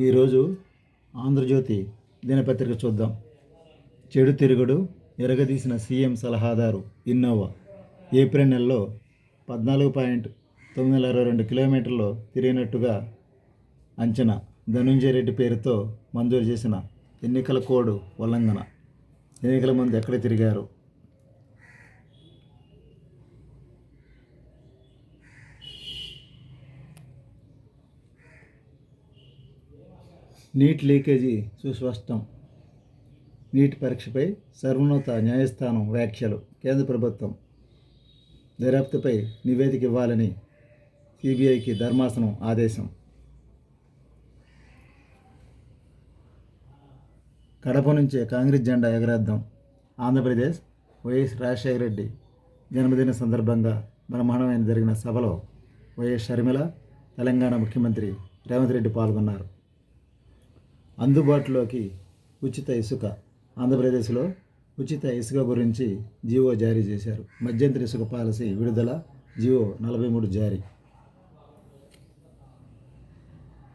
ఈరోజు ఆంధ్రజ్యోతి దినపత్రిక చూద్దాం. చెడు తిరుగుడు ఎరగదీసిన సీఎం సలహాదారు ఇన్నోవా. ఏప్రిల్ నెలలో పద్నాలుగు పాయింట్ తొమ్మిది వందల అరవై రెండు కిలోమీటర్లు తిరిగినట్టుగా అంచనా. ధనుంజయ రెడ్డి పేరుతో మంజూరు చేసిన ఎన్నికల కోడ్ ఉల్లంఘన. ఎన్నికల ముందు ఎక్కడ తిరిగారు? నీట్ లీకేజీ సుస్పష్టం. నీట్ పరీక్షపై సర్వోన్నత న్యాయస్థానం వ్యాఖ్యలు కేంద్ర ప్రభుత్వం దర్యాప్తుపై నివేదిక ఇవ్వాలని సిబిఐకి ధర్మాసనం ఆదేశం. కడప నుంచే కాంగ్రెస్ జెండా ఎగరేద్దాం. ఆంధ్రప్రదేశ్ వైఎస్ రాజశేఖర రెడ్డి జన్మదిన సందర్భంగా బ్రహ్మాండమైన జరిగిన సభలో వైఎస్ షర్మిల తెలంగాణ ముఖ్యమంత్రి రేవంత్ రెడ్డి పాల్గొన్నారు. అందుబాటులోకి ఉచిత ఇసుక. ఆంధ్రప్రదేశ్లో ఉచిత ఇసుక గురించి జీవో జారీ చేశారు. మధ్యంతర ఇసుక పాలసీ విడుదల జీవో నలభై మూడు జారీ.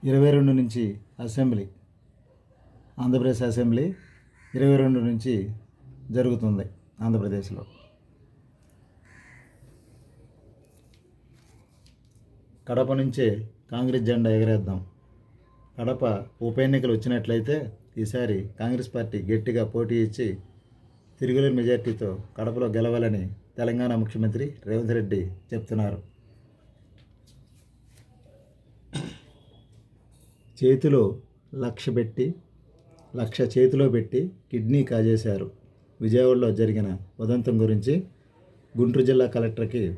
ఇరవై రెండు నుంచి అసెంబ్లీ. ఆంధ్రప్రదేశ్ అసెంబ్లీ ఇరవై రెండు నుంచి జరుగుతుంది ఆంధ్రప్రదేశ్లో. కడప నుంచే కాంగ్రెస్ జెండా ఎగరేద్దాం. కడప ఉప ఎన్నికలు వచ్చినట్లయితే ఈసారి కాంగ్రెస్ పార్టీ గట్టిగా పోటీ ఇచ్చి తిరుగులేని మెజార్టీతో కడపలో గెలవాలని తెలంగాణ ముఖ్యమంత్రి రేవంత్ రెడ్డి చెప్తున్నారు. చేతిలో లక్ష పెట్టి లక్ష చేతిలో పెట్టి కిడ్నీ కాజేశారు. విజయవాడలో జరిగిన ఉదంతం గురించి గుంటూరు జిల్లా కలెక్టర్కి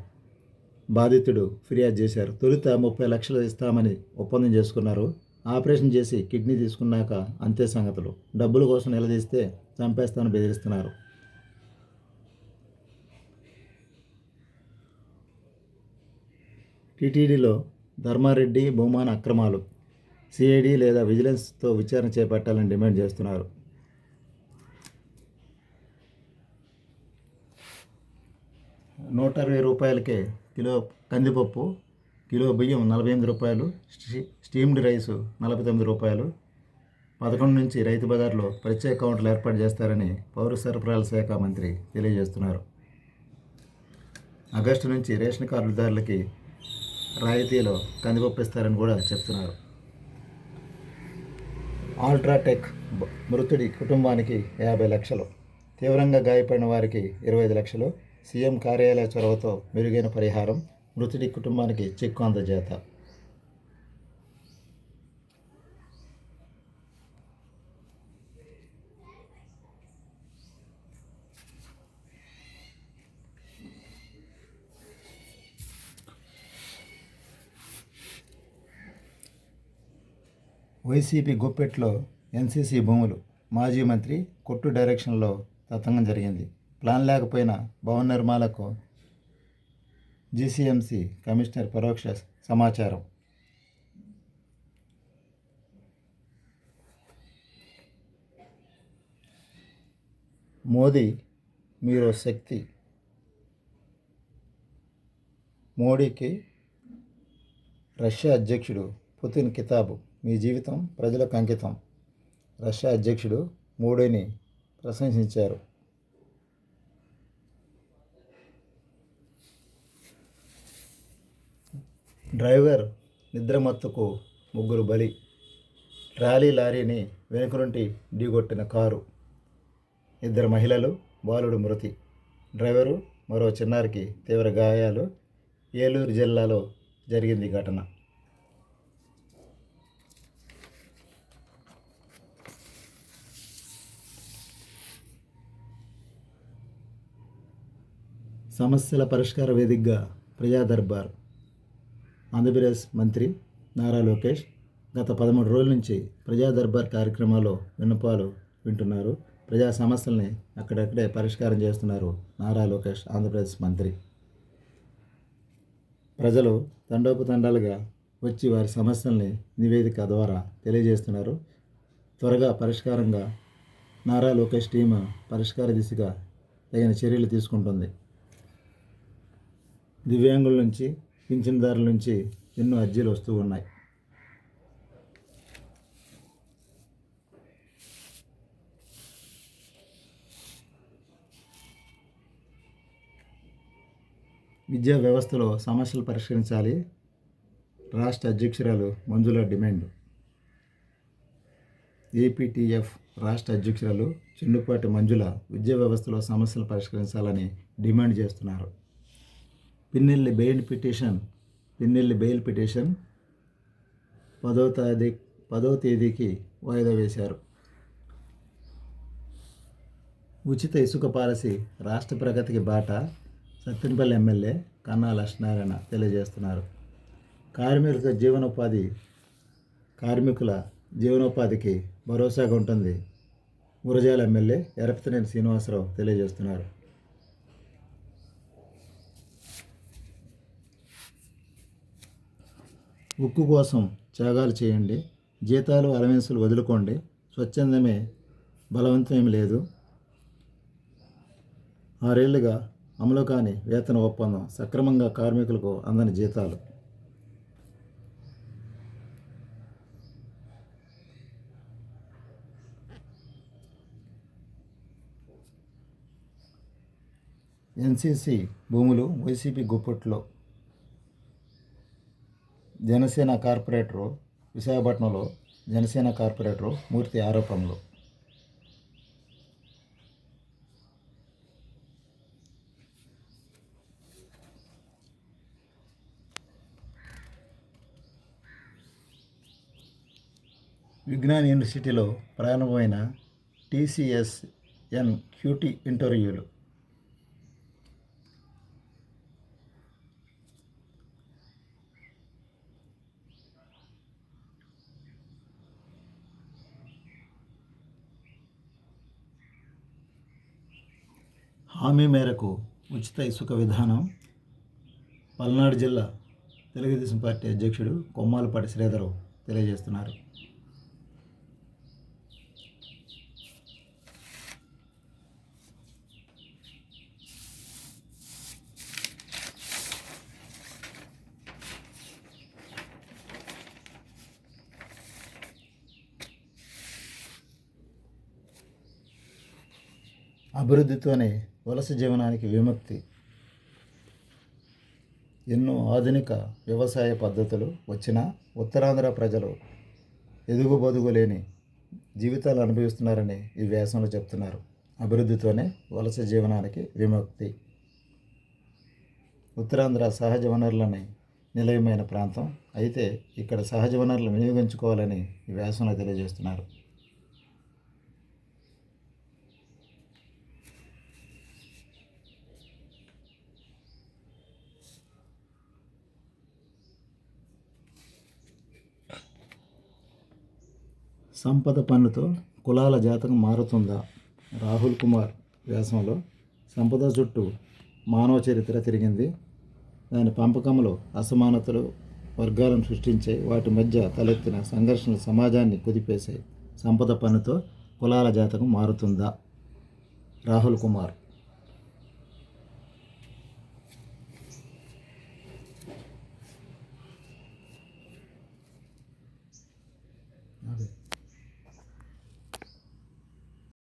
బాధితుడు ఫిర్యాదు చేశారు. తొలుత ముప్పై లక్షలు ఇస్తామని ఒప్పందం చేసుకున్నారు. ఆపరేషన్ చేసి కిడ్నీ తీసుకున్నాక అంతే సంగతులు. డబ్బుల కోసం నిలదీస్తే చంపేస్తాను బెదిరిస్తున్నారు. టీటీడీలో ధర్మారెడ్డి భూమాన అక్రమాలు. సిఐడి లేదా విజిలెన్స్తో విచారణ చేపట్టాలని డిమాండ్ చేస్తున్నారు. నూట అరవై రూపాయలకే కిలో కందిపప్పు కిలో బియ్యం నలభై ఎనిమిది రూపాయలు స్టీ- స్టీమ్డ్ రైసు నలభై తొమ్మిది రూపాయలు. పదకొండు నుంచి రైతు బజార్లో ప్రత్యేక కౌంటర్లు ఏర్పాటు చేస్తారని పౌర సరఫరాల శాఖ మంత్రి తెలియజేస్తున్నారు. ఆగస్టు నుంచి రేషన్ కార్డుదారులకి రాయితీలో కందిపప్పు ఇస్తారని కూడా చెప్తున్నారు. ఆల్ట్రాటెక్ మృతుడి కుటుంబానికి యాభై లక్షలు. తీవ్రంగా గాయపడిన వారికి ఇరవై ఐదు లక్షలు. సీఎం కార్యాలయ చొరవతో మెరుగైన పరిహారం మృతుడి కుటుంబానికి చెక్కు అందజేత. వైసీపీ గుప్పెట్లో ఎన్సీసీ భూములు మాజీ మంత్రి కొట్టు డైరెక్షన్లో తతంగం జరిగింది. ప్లాన్ లేకపోయినా భవన నిర్మాణకు జీసీఎంసీ కమిషనర్ పరోక్ష సమాచారం. మోదీ మీరు శక్తి. మోడీకి రష్యా అధ్యక్షుడు పుతిన్ కితాబు మీ జీవితం ప్రజలకు అంకితం. రష్యా అధ్యక్షుడు మోడీని ప్రశంసించారు. డ్రైవర్ నిద్రమత్తుకు ముగ్గురు బలి. ట్రాలీ లారీని వెనుక నుండి ఢీకొట్టిన కారు. ఇద్దరు మహిళలు బాలుడు మృతి. డ్రైవరు మరో చిన్నారికి తీవ్ర గాయాలు. ఏలూరు జిల్లాలో జరిగింది ఘటన. సమస్యల పరిష్కార వేదికగా ప్రజా దర్బార్ ఆంధ్రప్రదేశ్ మంత్రి నారా లోకేష్ గత పదమూడు రోజుల నుంచి ప్రజా దర్బార్ కార్యక్రమాల్లో విన్నపాలు వింటున్నారు. ప్రజా సమస్యల్ని అక్కడక్కడే పరిష్కారం చేస్తున్నారు నారా లోకేష్ ఆంధ్రప్రదేశ్ మంత్రి. ప్రజలు తండోపతండాలుగా వచ్చి వారి సమస్యల్ని నివేదిక ద్వారా తెలియజేస్తున్నారు. త్వరగా పరిష్కారంగా నారా లోకేష్ టీమ్ పరిష్కార దిశగా తగిన చర్యలు తీసుకుంటుంది. దివ్యాంగుల నుంచి పింఛన్దారుల నుంచి ఎన్నో అర్జీలు వస్తూ ఉన్నాయి. విద్యా వ్యవస్థలో సమస్యలు పరిష్కరించాలి. రాష్ట్ర అధ్యక్షురాలు మంజుల డిమాండ్. ఏపీటీఎఫ్ రాష్ట్ర అధ్యక్షురాలు చిన్నుపాటి మంజుల విద్యా వ్యవస్థలో సమస్యలు పరిష్కరించాలని డిమాండ్ చేస్తున్నారు. Pinnelli bail petition Pinnelli bail petition పదో తేదీ పదో తేదీకి వాయిదా వేశారు. ఉచిత ఇసుక పాలసీ రాష్ట్ర ప్రగతికి బాట సత్తెనపల్లి ఎమ్మెల్యే కన్నా లక్ష్మీనారాయణ తెలియజేస్తున్నారు. కార్మికుల జీవనోపాధి కార్మికుల జీవనోపాధికి భరోసాగా ఉంటుంది. గురజాల ఎమ్మెల్యే ఎరపతినేని శ్రీనివాసరావు తెలియజేస్తున్నారు. ఉక్కు కోసం త్యాగాలు చేయండి. జీతాలు అలవెన్సులు వదులుకోండి. స్వచ్ఛందమే బలవంతం లేదు. ఆరేళ్ళుగా అమలు కాని వేతన ఒప్పందం సక్రమంగా కార్మికులకు అందని జీతాలు. ఎన్సీసీ భూములు వైసీపీ గుప్పట్లో జనసేన కార్పొరేటరు విశాఖపట్నంలో జనసేన కార్పొరేటరు మూర్తి ఆరోపణలు. విజ్ఞాన్ యూనివర్సిటీలో ప్రారంభమైన టీసీఎస్ ఎన్ క్యూటీ ఇంటర్వ్యూలు. హామీ మేరకు ఉచిత ఇసుక విధానం పల్నాడు జిల్లా తెలుగుదేశం పార్టీ అధ్యక్షుడు కొమ్మాలపాటి శ్రీధరు తెలియజేస్తున్నారు. అభివృద్ధితోనే వలస జీవనానికి విముక్తి. ఎన్నో ఆధునిక వ్యవసాయ పద్ధతులు వచ్చినా ఉత్తరాంధ్ర ప్రజలు ఎదుగుబొదుగు లేని జీవితాలు అనుభవిస్తున్నారని ఈ వ్యాసంలో చెప్తున్నారు. అభివృద్ధితోనే వలస జీవనానికి విముక్తి. ఉత్తరాంధ్ర సహజ వనరులని నిలయమైన ప్రాంతం. అయితే ఇక్కడ సహజ వనరులు వినియోగించుకోవాలని ఈ వ్యాసంలో తెలియజేస్తున్నారు. సంపద పన్నుతో కులాల జాతకం మారుతుందా? రాహుల్ కుమార్ వ్యాసంలో సంపద చుట్టూ మానవ చరిత్ర తిరిగింది. దాని పంపకంలో అసమానతలు వర్గాలను సృష్టించే వాటి మధ్య తలెత్తిన సంఘర్షణలు సమాజాన్ని కుదిపేసే సంపద పన్నుతో కులాల జాతకం మారుతుందా? రాహుల్ కుమార్.